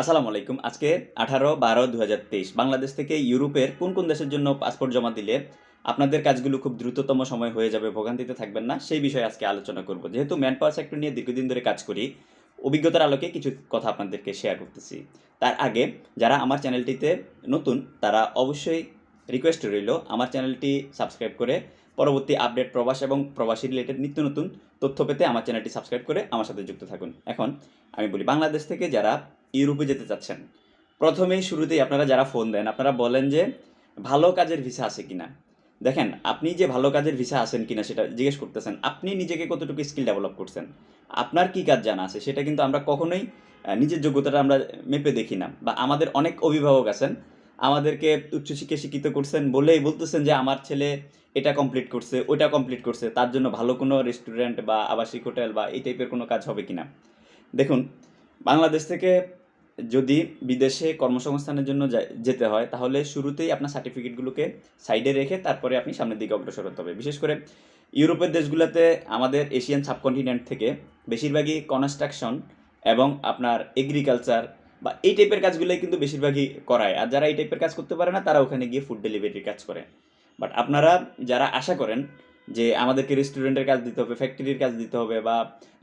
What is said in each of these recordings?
আসসালামু আলাইকুম। আজকে আঠারো বারো দু বাংলাদেশ থেকে ইউরোপের কোন কোন দেশের জন্য পাসপোর্ট জমা দিলে আপনাদের কাজগুলো খুব দ্রুততম সময় হয়ে যাবে ভোগান্তিতে থাকবেন না, সেই বিষয়ে আজকে আলোচনা করব। যেহেতু ম্যান পাওয়ার সেক্টর নিয়ে দীর্ঘদিন ধরে কাজ করি, অভিজ্ঞতার আলোকে কিছু কথা আপনাদেরকে শেয়ার করতেছি। তার আগে যারা আমার চ্যানেলটিতে নতুন, তারা অবশ্যই রিকোয়েস্ট রইল আমার চ্যানেলটি সাবস্ক্রাইব করে পরবর্তী আপডেট প্রবাস এবং প্রবাসী রিলেটেড নিত্য নতুন তথ্য পেতে আমার চ্যানেলটি সাবস্ক্রাইব করে আমার সাথে যুক্ত থাকুন। এখন আমি বলি, বাংলাদেশ থেকে যারা ইউরোপে যেতে চাচ্ছেন, প্রথমেই শুরুতেই আপনারা যারা ফোন দেন, আপনারা বলেন যে ভালো কাজের ভিসা আছে কিনা। দেখেন, আপনি যে ভালো কাজের ভিসা আছেন কিনা সেটা জিজ্ঞেস করতেছেন, আপনি নিজেকে কতটুকু স্কিল ডেভেলপ করছেন? আপনার কি কাজ জানা আছে? সেটা কিন্তু আমরা কখনোই নিজের যোগ্যতাটা আমরা মেপে দেখি না বা আমাদের অনেক অভিভাবক আছেন আমাদেরকে উচ্চশিক্ষায় শিক্ষিত করছেন বলেই বলতেছেন যে আমার ছেলে এটা কমপ্লিট করছে, ওইটা কমপ্লিট করছে, তার জন্য ভালো কোনো রেস্টুরেন্ট বা আবাসিক হোটেল বা এই টাইপের কোনো কাজ হবে কিনা? দেখুন, বাংলাদেশ থেকে যদি বিদেশে কর্মসংস্থানের জন্য যেতে হয়, তাহলে শুরুতেই আপনার সার্টিফিকেটগুলোকে সাইডে রেখে তারপরে আপনি সামনের দিকে অগ্রসর হতে হবে। বিশেষ করে ইউরোপের দেশগুলোতে আমাদের এশিয়ান সাবকন্টিনেন্ট থেকে বেশিরভাগই কনস্ট্রাকশন এবং আপনার এগ্রিকালচার বা এই টাইপের কাজগুলোই কিন্তু বেশিরভাগই করায়। আর যারা এই টাইপের কাজ করতে পারে না, তারা ওখানে গিয়ে ফুড ডেলিভারির কাজ করে। বাট আপনারা যারা আশা করেন যে আমাদেরকে রেস্টুরেন্টের কাজ দিতে হবে ফ্যাক্টরির কাজ দিতে হবে বা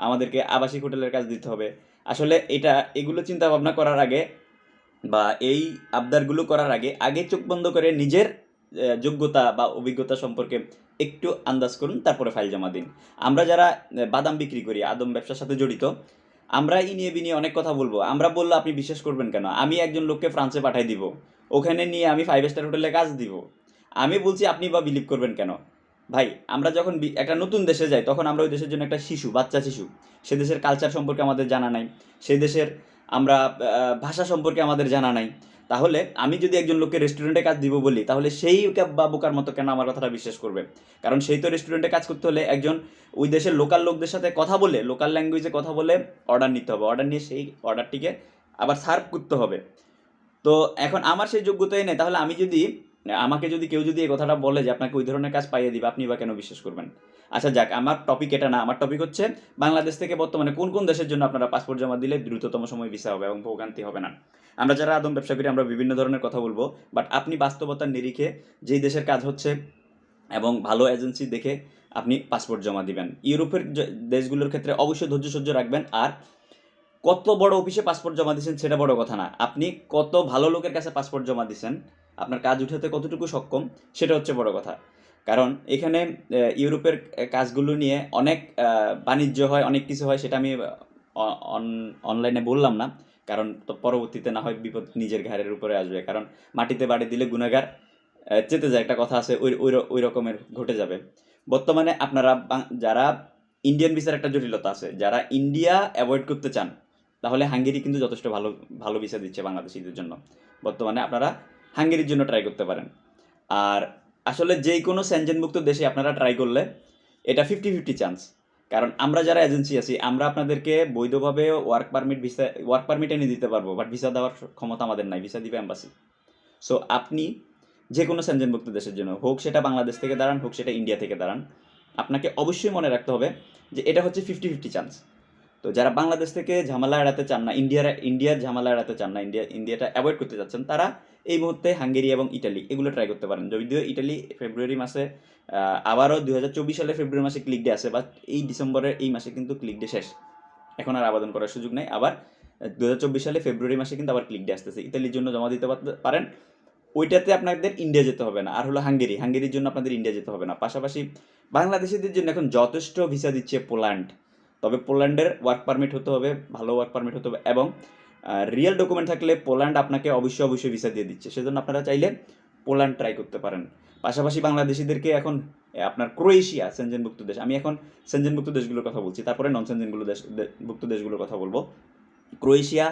আমাদেরকে আবাসিক হোটেলের কাজ দিতে হবে, আসলে এটা, এগুলো চিন্তা ভাবনা করার আগে বা এই আবদারগুলো করার আগে আগে চোখ বন্ধ করে নিজের যোগ্যতা বা অভিজ্ঞতা সম্পর্কে একটু আন্দাজ করুন, তারপরে ফাইল জমা দিন। আমরা যারা বাদাম বিক্রি করি, আদম ব্যবসার সাথে জড়িত আমরা ই নিয়ে বিনিয়ে অনেক কথা বলব। আমরা বলল আপনি বিশ্বাস করবেন কেন? আমি একজন লোককে ফ্রান্সে পাঠাই দিব। ওখানে নিয়ে আমি ফাইভ স্টার হোটেলে কাজ দিব। আমি বলছি, আপনি বা বিলিভ করবেন কেন? ভাই, আমরা যখন একটা নতুন দেশে যাই, তখন আমরা ওই দেশের জন্য একটা শিশু, বাচ্চা শিশু। সে দেশের কালচার সম্পর্কে আমাদের জানা নাই। সে দেশের আমরা ভাষা সম্পর্কে আমাদের জানা নাই। তাহলে আমি যদি একজন লোককে রেস্টুরেন্টে কাজ দিব বলি, তাহলে সেই বা বোকার মতো কেন আমার কথাটা বিশ্বাস করবে? কারণ সেই তো রেস্টুরেন্টে কাজ করতে হলে একজন ওই দেশের লোকাল লোকদের সাথে কথা বলে লোকাল ল্যাঙ্গুয়েজে কথা বলে অর্ডার নিতে হবে। অর্ডার নিয়ে সেই অর্ডারটিকে আবার সার্ভ করতে হবে। তো এখন আমার সেই যোগ্যতাই নেই। তাহলে আমি যদি, আমাকে যদি কেউ যদি এই কথাটা বলে যে আপনাকে ওই ধরনের কাজ পাইয়ে দিবে, আপনি বা কেন বিশ্বাস করবেন? আচ্ছা যাক, আমার টপিক এটা না, আমার টপিক হচ্ছে বাংলাদেশ থেকে বর্তমানে কোন কোন দেশের জন্য আপনারা পাসপোর্ট জমা দিলে দ্রুততম সময় ভিসা হবে এবং ভোগান্তি হবে না? আমরা যারা আদম ব্যবসা করি, আমরা বিভিন্ন ধরনের কথা বলব বাট আপনি বাস্তবতার নিরিখে যেই দেশের কাজ হচ্ছে এবং ভালো এজেন্সি দেখে আপনি পাসপোর্ট জমা দিবেন। ইউরোপের দেশগুলোর ক্ষেত্রে অবশ্যই ধৈর্য সহ্য রাখবেন, আর কত বড় অফিসে পাসপোর্ট জমা দিয়েছেন সেটা বড় কথা না। আপনি কত ভালো লোকের কাছে পাসপোর্ট জমা দিয়েছেন, আপনার কাজ উঠাতে কতটুকু সক্ষম, সেটা হচ্ছে বড় কথা। কারণ এখানে ইউরোপের কাজগুলো নিয়ে অনেক বাণিজ্য হয়, অনেক কিছু হয়, সেটা আমি অনলাইনে বললাম না। কারণ তো পরবর্তীতে না হয় বিপদ নিজের ঘাড়ের উপরে আসবে। কারণ মাটিতে বাড়ি দিলে গুণাগার চেতে যায়, একটা কথা আছে, ওই ওই রকমের ঘটে যাবে। বর্তমানে আপনারা যারা ইন্ডিয়ান ভিসার একটা জটিলতা আছে, যারা ইন্ডিয়া অ্যাভয়েড করতে চান, তাহলে হাঙ্গেরি কিন্তু যথেষ্ট ভালো ভালো ভিসা দিচ্ছে বাংলাদেশিদের জন্য। বর্তমানে আপনারা হাঙ্গেরির জন্য ট্রাই করতে পারেন। আর আসলে যেই কোনো স্যানজেনমুক্ত দেশে আপনারা ট্রাই করলে এটা ফিফটি ফিফটি চান্স কারণ আমরা যারা এজেন্সি আছি, আমরা আপনাদেরকে বৈধভাবে work permit visa work permit এনে দিতে পারব বাট ভিসা দেওয়ার ক্ষমতা আমাদের নাই ভিসা দিবে অ্যাম্বাসি সো আপনি যে কোনো স্যানজেনমুক্ত দেশের জন্য, হোক সেটা বাংলাদেশ থেকে দাঁড়ান, হোক সেটা ইন্ডিয়া থেকে দাঁড়ান, আপনাকে অবশ্যই মনে রাখতে হবে যে এটা হচ্ছে ফিফটি ফিফটি চান্স তো যারা বাংলাদেশ থেকে ঝামেলা এড়াতে চান না, ইন্ডিয়ার ইন্ডিয়ার ঝামেলা এড়াতে চান না, ইন্ডিয়া, ইন্ডিয়াটা অ্যাভয়েড করতে চাচ্ছেন, তারা এই মুহূর্তে হাঙ্গেরি এবং ইটালি এগুলো ট্রাই করতে পারেন। যদিও ইটালি ফেব্রুয়ারি মাসে আবারও দুই হাজার চব্বিশ সালে ফেব্রুয়ারি মাসে ক্লিক ডে আসে বাট এই ডিসেম্বরের এই মাসে কিন্তু ক্লিক ডে শেষ। এখন আর আবেদন করার সুযোগ নেই। আবার দু হাজার চব্বিশ সালে ফেব্রুয়ারি মাসে কিন্তু আবার ক্লিক ডে আসতেছে। ইতালির জন্য জমা দিতে পারেন। ওইটাতে আপনাদের ইন্ডিয়া যেতে হবে না। আর হলো হাঙ্গেরি। হাঙ্গেরির জন্য আপনাদের ইন্ডিয়া যেতে হবে না। পাশাপাশি বাংলাদেশিদের জন্য এখন যথেষ্ট ভিসা দিচ্ছে পোল্যান্ড। তবে পোল্যান্ডের ওয়ার্ক পারমিট হতে হবে, ভালো ওয়ার্ক পারমিট হতে হবে এবং রিয়েল ডকুমেন্ট থাকলে পোল্যান্ড আপনাকে অবশ্যই অবশ্যই ভিসা দিয়ে দিচ্ছে। সেজন্য আপনারা চাইলে পোল্যান্ড ট্রাই করতে পারেন। পাশাপাশি বাংলাদেশিদেরকে এখন আপনার ক্রোয়েশিয়া, সেনজেনভুক্ত দেশ, আমি এখন সেনজেনভুক্ত দেশগুলোর কথা বলছি, তারপরে নন সেনজেনগুলো দেশ ভুক্ত দেশগুলোর কথা বলব। ক্রোয়েশিয়া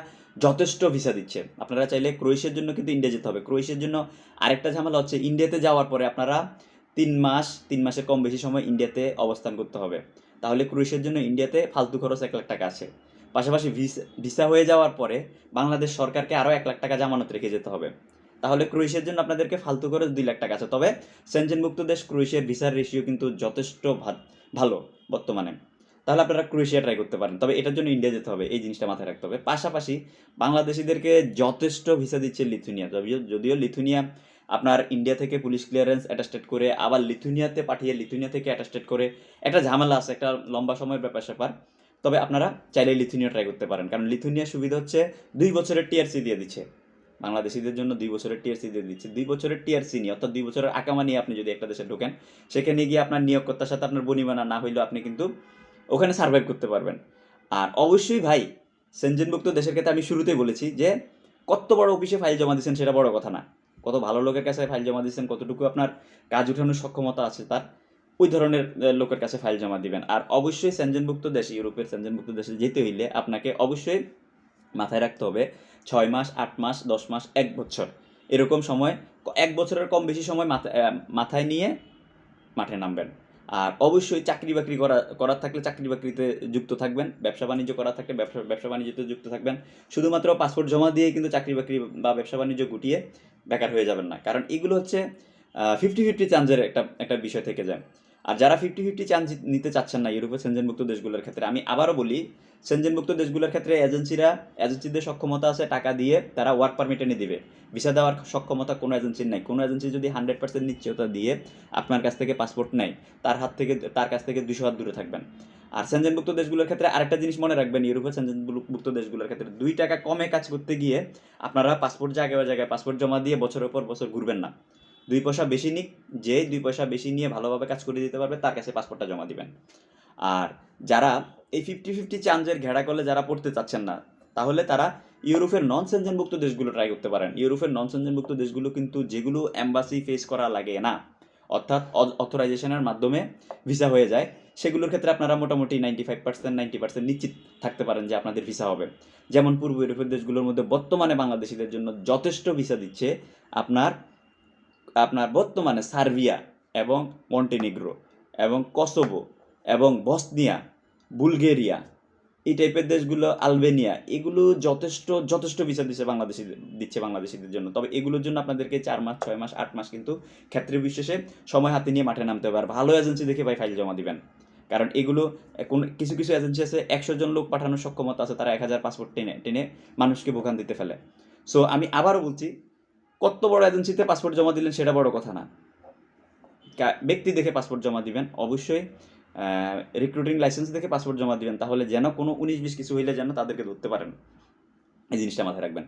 যথেষ্ট ভিসা দিচ্ছে। আপনারা চাইলে ক্রোয়েশিয়ার জন্য কিন্তু ইন্ডিয়া যেতে হবে। ক্রোয়েশিয়ার জন্য আরেকটা ঝামেলা হচ্ছে ইন্ডিয়াতে যাওয়ার পরে আপনারা তিন মাস, তিন মাসের কম বেশি সময় ইন্ডিয়াতে অবস্থান করতে হবে। তাহলে ক্রোয়েশিয়ার জন্য ইন্ডিয়াতে ফালতু খরচ এক লাখ টাকা আছে। পাশাপাশি ভিসা ভিসা হয়ে যাওয়ার পরে বাংলাদেশ সরকারকে আরও এক লাখ টাকা জামানত রেখে যেতে হবে। তাহলে ক্রোয়েশিয়ার জন্য আপনাদেরকে ফালতু খরচ দুই লাখ টাকা আছে। তবে সেনজেনভুক্ত দেশ ক্রোয়েশিয়ার ভিসার রেশিও কিন্তু যথেষ্ট ভালো বর্তমানে। তাহলে আপনারা ক্রোয়েশিয়া ট্রাই করতে পারেন। তবে এটার জন্য ইন্ডিয়া যেতে হবে, এই জিনিসটা মাথায় রাখতে হবে। পাশাপাশি বাংলাদেশিদেরকে যথেষ্ট ভিসা দিচ্ছে লিথুনিয়া। যদিও লিথুনিয়া আপনার ইন্ডিয়া থেকে পুলিশ ক্লিয়ারেন্স অ্যাটাস্টেড করে, আবার লিথুনিয়াতে পাঠিয়ে লিথুনিয়া থেকে অ্যাটাস্টেড করে, একটা ঝামেলা আছে, একটা লম্বা সময়ের ব্যাপার স্যাপার। তবে আপনারা চাইলে লিথুনিয়া ট্রাই করতে পারেন, কারণ লিথুনিয়ার সুবিধা হচ্ছে দুই বছরের টিআরসি দিয়ে দিচ্ছে। বাংলাদেশিদের জন্য দুই বছরের টিআরসি দিয়ে দিচ্ছে। দুই বছরের টিআরসি নিয়ে, অর্থাৎ দুই বছরের আকামা নিয়ে আপনি যদি একটা দেশে ঢোকেন, সেখানে গিয়ে আপনার নিয়োগকর্তার সাথে আপনার বনিমানা না হইলেও আপনি কিন্তু ওখানে সার্ভাইভ করতে পারবেন। আর অবশ্যই ভাই সেনজেনভুক্ত দেশের ক্ষেত্রে আমি শুরুতেই বলেছি যে, কত বড় অফিসে ফাইল জমা দিচ্ছেন সেটা বড় কথা না। কত ভালো লোকের কাছে ফাইল জমা দিচ্ছেন কতটুকু আপনার কাজ উঠানোর সক্ষমতা আছে, তার ওই ধরনের লোকের কাছে ফাইল জমা দিবেন। আর অবশ্যই সেনজেনভুক্ত দেশ, ইউরোপের সেনজেনভুক্ত দেশে যেতে হইলে আপনাকে অবশ্যই মাথায় রাখতে হবে ছয় মাস, আট মাস, দশ মাস, এক বছর। এরকম সময় এক বছরের কম বেশি সময় মাথা- মাথায় নিয়ে মাঠে নামবেন। আর অবশ্যই চাকরি বাকরি করা, করার থাকলে চাকরি বাকরিতে যুক্ত থাকবেন, ব্যবসা বাণিজ্য করা থাকলে ব্যবসা ব্যবসা বাণিজ্যতে যুক্ত থাকবেন। শুধুমাত্র পাসপোর্ট জমা দিয়ে কিন্তু চাকরি বাকরি বা ব্যবসা বাণিজ্য গুটিয়ে বেকার হয়ে যাবেন না। কারণ এগুলো হচ্ছে ফিফটি ফিফটি চান্সের একটা একটা বিষয় থেকে যায়। আর যারা ফিফটি ফিফটি চান্স নিতে চাচ্ছেন না ইউরোপের সেনজেনভুক্ত দেশগুলোর ক্ষেত্রে, আমি আবারও বলি সেনজেনভুক্ত দেশগুলোর ক্ষেত্রে এজেন্সিরা এজেন্সিদের সক্ষমতা আছে টাকা দিয়ে তারা ওয়ার্ক পারমিট এনে দিবে। ভিসা দেওয়ার সক্ষমতা কোনো এজেন্সির নাই। কোনো এজেন্সি যদি হান্ড্রেড পার্সেন্ট নিশ্চয়তা দিয়ে আপনার কাছ থেকে পাসপোর্ট নেয়, তার হাত থেকে তার কাছ থেকে দুশো হাত দূরে থাকবেন। আর সেনজেনভুক্ত দেশগুলোর ক্ষেত্রে আরেকটা জিনিস মনে রাখবেন, ইউরোপের সেনজেনভুক্ত দেশগুলোর ক্ষেত্রে দুই টাকা কমে কাজ করতে গিয়ে আপনারা পাসপোর্ট জায়গায় জায়গায় পাসপোর্ট জমা দিয়ে বছরের পর বছর ঘুরবেন না। দুই পয়সা বেশি নিক, যে দুই পয়সা বেশি নিয়ে ভালোভাবে কাজ করে দিতে পারবে, তার কাছে পাসপোর্টটা জমা দিবেন। আর যারা এই ফিফটি ফিফটি চান্সের ঘেরা করলে যারা পড়তে চাচ্ছেন না, তাহলে তারা ইউরোপের নন সেনজেনভুক্ত দেশগুলো ট্রাই করতে পারেন। ইউরোপের নন সেনজেনভুক্ত দেশগুলো কিন্তু যেগুলো অ্যাম্বাসি ফেস করা লাগে না, অর্থাৎ অথরাইজেশনের মাধ্যমে ভিসা হয়ে যায়, সেগুলোর ক্ষেত্রে আপনারা মোটামুটি ninety five percent ninety percent নিশ্চিত থাকতে পারেন যে আপনাদের ভিসা হবে। যেমন পূর্ব ইউরোপের দেশগুলোর মধ্যে বর্তমানে বাংলাদেশিদের জন্য যথেষ্ট ভিসা দিচ্ছে আপনার আপনার বর্তমানে সার্বিয়া এবং মন্টেনিগ্রো এবং কসোভো এবং বসনিয়া, বুলগেরিয়া, এই টাইপের দেশগুলো, আলবেনিয়া, এগুলো যথেষ্ট যথেষ্ট ভিসা দিচ্ছে বাংলাদেশি, দিচ্ছে বাংলাদেশিদের জন্য। তবে এগুলোর জন্য আপনাদেরকে চার মাস, ছয় মাস, আট মাস কিন্তু ক্ষেত্রে বিশেষে সময় হাতে নিয়ে মাঠে নামতে হবে। আর ভালো এজেন্সি দেখে ভাই ফাইল জমা দিবেন। কারণ এগুলো কোন কিছু কিছু এজেন্সি আছে, একশো জন লোক পাঠানোর সক্ষমতা আছে, তারা এক হাজার পাসপোর্ট টেনে টেনে মানুষকে ভোগান দিতে ফেলে। সো আমি আবারও বলছি কত বড় এজেন্সিতে পাসপোর্ট জমা দিলেন সেটা বড় কথা না। ব্যক্তি দেখে পাসপোর্ট জমা দিবেন, অবশ্যই রিক্রুটিং লাইসেন্স দেখে পাসপোর্ট জমা দিবেন, তাহলে যেন কোনো উনিশ বিশ কিছু হইলে যেন তাদেরকে ধরতে পারেন। এই জিনিসটা মাথায় রাখবেন।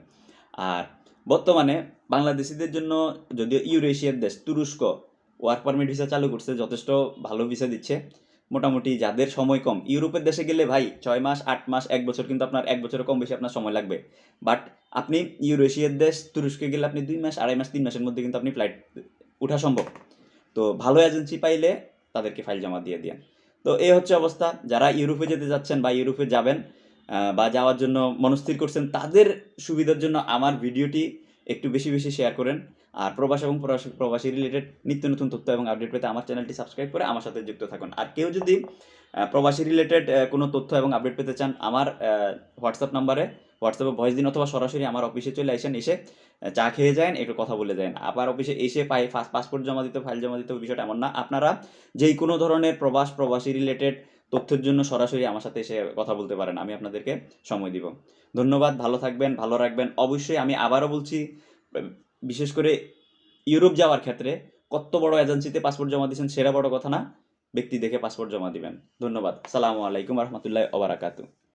আর বর্তমানে বাংলাদেশিদের জন্য যদিও ইউরেশিয়ার দেশ তুরস্ক ওয়ার্ক পারমিট ভিসা চালু করছে, যথেষ্ট ভালো ভিসা দিচ্ছে। মোটামুটি যাদের সময় কম। ইউরোপের দেশে গেলে ভাই ছয় মাস, আট মাস, এক বছর কিন্তু আপনার, এক বছরের কম বেশি আপনার সময় লাগবে। বাট আপনি ইউরেশিয়ার দেশ, তুরস্কে গেলে আপনি দুই মাস, আড়াই মাস, তিন মাসের মধ্যে কিন্তু আপনি ফ্লাইট ওঠা সম্ভব। তো ভালো এজেন্সি পাইলে তাদেরকে ফাইল জমা দিয়ে দিন। তো এই হচ্ছে অবস্থা। যারা ইউরোপে যেতে যাচ্ছেন বা ইউরোপে যাবেন বা যাওয়ার জন্য মনস্থির করছেন, তাদের সুবিধার জন্য আমার ভিডিওটি একটু বেশি বেশি শেয়ার করেন। আর প্রবাস এবং প্রবাসী প্রবাসী রিলেটেড নিত্য নতুন তথ্য এবং আপডেট পেতে আমার চ্যানেলটি সাবস্ক্রাইব করে আমার সাথে যুক্ত থাকুন। আর কেউ যদি প্রবাসী রিলেটেড কোনো তথ্য এবং আপডেট পেতে চান, আমার হোয়াটসঅ্যাপ নাম্বারে হোয়াটসঅ্যাপে ভয়েস দিন অথবা সরাসরি আমার অফিসে চলে আসেন, এসে চা খেয়ে যান, একটু কথা বলে যান। আবার অফিসে এসে পাই পাসপোর্ট জমা দিতে ফাইল জমা দিতে বিষয়টা এমন না। আপনারা যেই কোনো ধরনের প্রবাস প্রবাসী রিলেটেড তথ্যের জন্য সরাসরি আমার সাথে এসে কথা বলতে পারেন, আমি আপনাদেরকে সময় দিব। ধন্যবাদ, ভালো থাকবেন, ভালো রাখবেন। অবশ্যই আমি আবারও বলছি বিশেষ করে ইউরোপ যাওয়ার ক্ষেত্রে কত বড় এজেন্সিতে পাসপোর্ট জমা দিয়েছেন সেরা বড় কথা না, ব্যক্তি দেখে পাসপোর্ট জমা দিবেন। ধন্যবাদ। সালামু আলাইকুম রহমতুল্লাহ ওবরাকাতু